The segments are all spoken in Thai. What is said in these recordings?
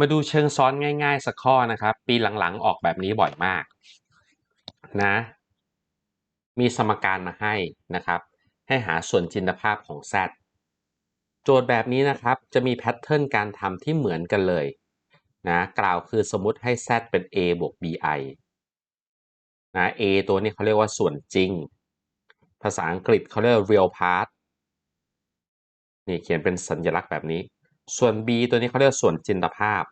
มาดูเชิงซ้อนง่ายๆ สักข้อนะครับ ปีหลังๆ ออกแบบนี้บ่อยมากนะ มีสมการมาให้นะครับ ให้หาส่วนจินตภาพของ z โจทย์แบบนี้นะครับจะมีแพทเทิร์นการทำที่เหมือนกันเลยนะกล่าวคือสมมติให้ z เป็น a บวก bi นะ a ตัวนี้เขาเรียกว่าส่วนจริง ภาษาอังกฤษเขาเรียกว่า real part นี่เขียนเป็นสัญลักษณ์แบบนี้ ส่วน b ตัวนี้เขาเรียกส่วนจินตภาพ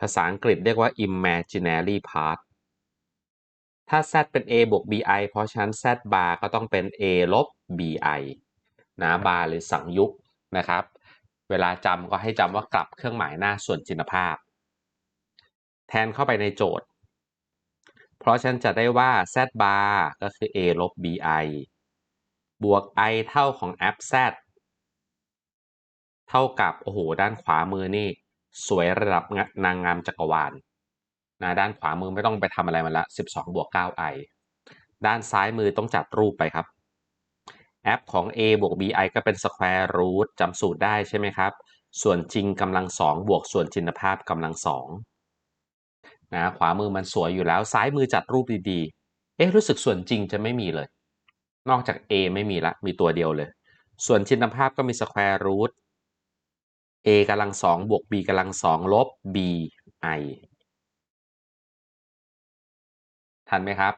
ภาษาอังกฤษเรียกว่า imaginary part ถ้า z เป็น a บวก bi เพราะฉะนั้น z bar ก็ต้องเป็น a ลบ bi นะบาร์หรือสังยุกนะครับ เวลาจำก็ให้จำว่ากลับเครื่องหมายหน้าส่วนจินตภาพ แทนเข้าไปในโจทย์ เพราะฉะนั้นจะได้ว่า z bar ก็คือ a ลบ bi บวก i เท่าของ f z เท่ากับโอ้โหด้านขวามือนี่ สวยระดับนางงามจักรวาลนะด้านขวามือไม่ต้องไปทำอะไรมันละ 12 บวก 9i ด้านซ้ายมือต้องจัดรูปไปครับ แอปของ a บวก bi ก็เป็น square root จำสูตรได้ใช่ไหมครับ ส่วนจริงกำลังสองบวกส่วนจินตภาพกำลังสองนะขวามือมันสวยอยู่แล้วซ้ายมือจัดรูปดีๆ เอ๊ะรู้สึกส่วนจริงจะไม่มีเลย นอกจาก a ไม่มีละ มีตัวเดียวเลย ส่วนจินตภาพก็มี square root a กำลังสองบวก b กำลังสองลบ b i ทันไหมครับ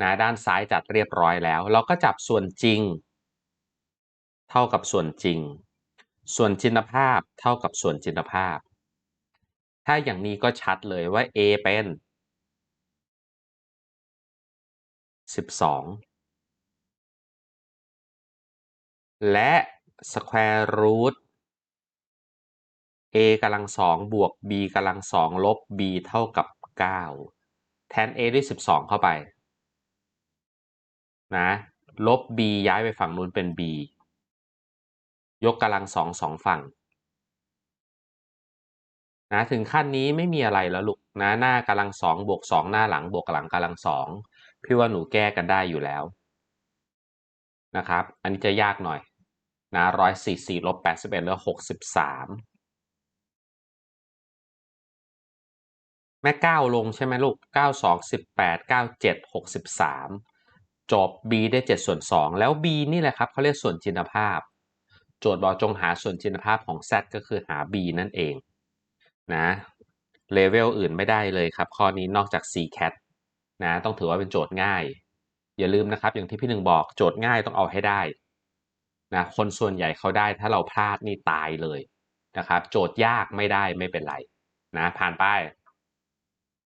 นะด้านซ้ายจัดเรียบร้อยแล้ว เราก็จับส่วนจริง เท่ากับส่วนจริง ส่วนจินตภาพเท่ากับส่วนจินตภาพ ถ้าอย่างนี้ก็ชัดเลยว่า a เป็น 12 และ square root a กำลังสองบวก b กำลังสองลบ b เท่ากับ 9 แทน a ด้วย 12 เข้าไปนะลบ b ย้ายไปฝั่งนู้นเป็น b ยกกำลังสองสองฝั่งนะถึงขั้นนี้ไม่มีอะไรแล้วลูกนะหน้ากำลังสองบวกสองหน้าหลังบวกหลังกำลังสองพี่ว่าหนูแก้กันได้อยู่แล้วนะครับ อันนี้จะยากหน่อยนะร้อยสี่สี่ลบแปดสิบเอ็ดแล้วหกสิบสาม แม่เก้าลงใช่ไหมลูกเก้าสองสิบแปดเก้าเจ็ดหกสิบสามจบ b ได้7ส่วน2แล้ว b นี่แหละครับเขาเรียกส่วนจินภาพ โจทย์บอกจงหาส่วนจินภาพของ z ก็คือหา b นั่นเองนะเลเวลอื่นไม่ได้เลยครับ ข้อนี้นอกจาก ccat นะต้องถือว่าเป็นโจทย์ง่าย อย่าลืมนะครับอย่างที่พี่หนึ่งบอกโจทย์ง่ายต้องเอาให้ได้นะคนส่วนใหญ่เขาได้ถ้าเราพลาดนี่ตายเลยนะครับ โจทย์ยากไม่ได้ไม่เป็นไรนะผ่านไป